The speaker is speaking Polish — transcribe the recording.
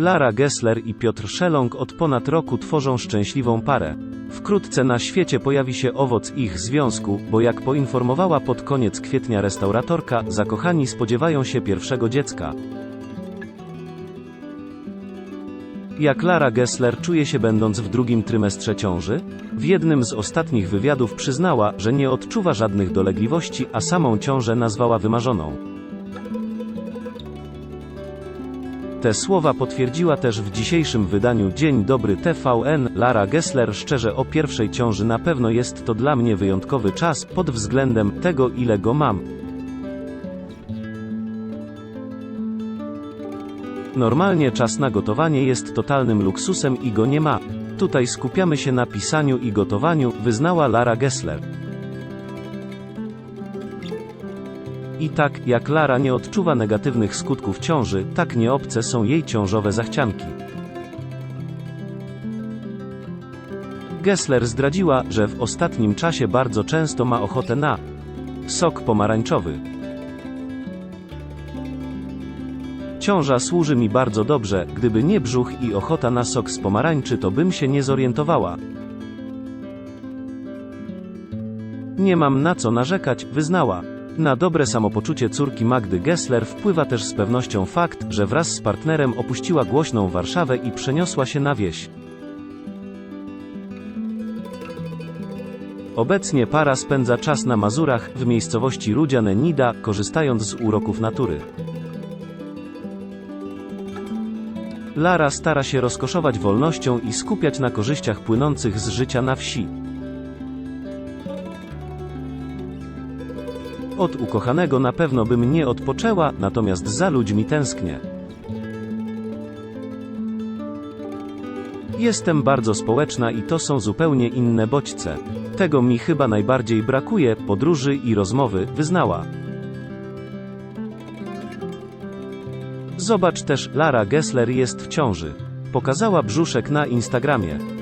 Lara Gessler i Piotr Szelong od ponad roku tworzą szczęśliwą parę. Wkrótce na świecie pojawi się owoc ich związku, bo jak poinformowała pod koniec kwietnia restauratorka, zakochani spodziewają się pierwszego dziecka. Jak Lara Gessler czuje się będąc w drugim trymestrze ciąży? W jednym z ostatnich wywiadów przyznała, że nie odczuwa żadnych dolegliwości, a samą ciążę nazwała wymarzoną. Te słowa potwierdziła też w dzisiejszym wydaniu Dzień Dobry TVN. Lara Gessler szczerze o pierwszej ciąży na pewno jest to dla mnie wyjątkowy czas pod względem tego ile go mam. Normalnie czas na gotowanie jest totalnym luksusem i go nie ma. Tutaj skupiamy się na pisaniu i gotowaniu, wyznała Lara Gessler. I tak, jak Lara nie odczuwa negatywnych skutków ciąży, tak nieobce są jej ciążowe zachcianki. Gessler zdradziła, że w ostatnim czasie bardzo często ma ochotę na sok pomarańczowy. Ciąża służy mi bardzo dobrze, gdyby nie brzuch i ochota na sok z pomarańczy, to bym się nie zorientowała. Nie mam na co narzekać, wyznała. Na dobre samopoczucie córki Magdy Gessler wpływa też z pewnością fakt, że wraz z partnerem opuściła głośną Warszawę i przeniosła się na wieś. Obecnie para spędza czas na Mazurach, w miejscowości Rudziane Nida, korzystając z uroków natury. Lara stara się rozkoszować wolnością i skupiać na korzyściach płynących z życia na wsi. Od ukochanego na pewno bym nie odpoczęła, natomiast za ludźmi tęsknię. Jestem bardzo społeczna i to są zupełnie inne bodźce. Tego mi chyba najbardziej brakuje, podróży i rozmowy, wyznała. Zobacz też, Lara Gessler jest w ciąży. Pokazała brzuszek na Instagramie.